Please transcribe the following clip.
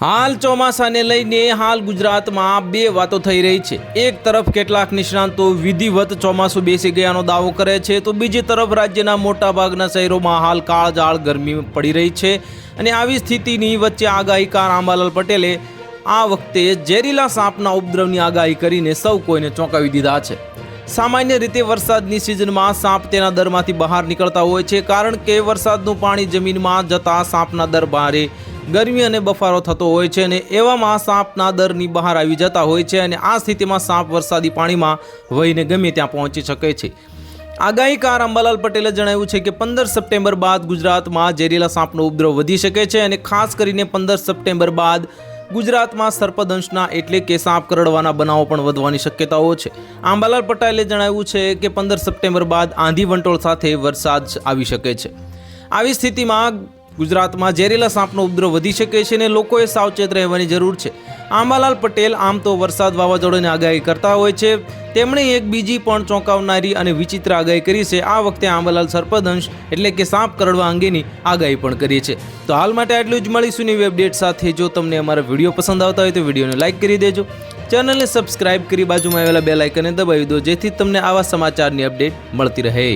હાલ ચોમાસાને લઈને હાલ ગુજરાતમાં બે વાતો થઈ રહી છે. એક તરફ કેટલાક નિષ્ણાંતો વિધિવત ચોમાસું બેસી ગયાનો દાવો કરે છે, તો બીજી તરફ રાજ્યના મોટાભાગના શહેરોમાં હાલ કાળજાળ ગરમી પડી રહી છે અને આવી સ્થિતિની વચ્ચે આગાહીકાર આંબાલાલ પટેલે આ વખતે ઝેરીલા સાપના ઉપદ્રવની આગાહી કરીને સૌ કોઈને ચોંકાવી દીધા છે. સામાન્ય રીતે વરસાદની સિઝનમાં સાપ તેના દરમાંથી બહાર નીકળતા હોય છે, કારણ કે વરસાદનું પાણી જમીનમાં જતાં સાપના દર ભારે ગરમી અને બફારો થતો હોય છે અને એવામાં સાપના દરની બહાર આવી જતા હોય છે અને આ સ્થિતિમાં સાપ વરસાદી પાણીમાં વહીને ગમે ત્યાં પહોંચી શકે છે. આગાહીકાર અંબાલાલ પટેલે જણાવ્યું છે કે પંદર સપ્ટેમ્બર બાદ ગુજરાતમાં ઝેરીલા સાપનો ઉપદ્રવ વધી શકે છે અને ખાસ કરીને પંદર સપ્ટેમ્બર બાદ ગુજરાતમાં સર્પદંશના એટલે કે સાપ કરડવાના બનાવો પણ વધવાની શક્યતાઓ છે. આંબાલાલ પટેલે જણાવ્યું છે કે પંદર સપ્ટેમ્બર બાદ આંધી વંટોળ સાથે વરસાદ આવી શકે છે. આવી સ્થિતિમાં ગુજરાતમાં ઝેરીલા સાપનો ઉપદ્રવ વધી શકે છે અને લોકોએ સાવચેત રહેવાની જરૂર છે. આંબાલાલ પટેલ આમ તો વરસાદ વાવાઝોડાની આગાહી કરતા હોય છે. તેમણે એક બીજી પણ ચોંકાવનારી અને વિચિત્ર આગાહી કરી છે. આ વખતે આંબાલાલ સર્પદંશ એટલે કે સાપ કરડવા અંગેની આગાહી પણ કરી છે. તો હાલ માટે આટલું જ મળીશું નવી અપડેટ સાથે. જો તમને અમારા વીડિયો પસંદ આવતા હોય તો વિડીયોને લાઇક કરી દેજો. ચેનલને સબસ્ક્રાઇબ કરી બાજુમાં આવેલા બે લાઇકને દબાવી દો, જેથી તમને આવા સમાચારની અપડેટ મળતી રહે.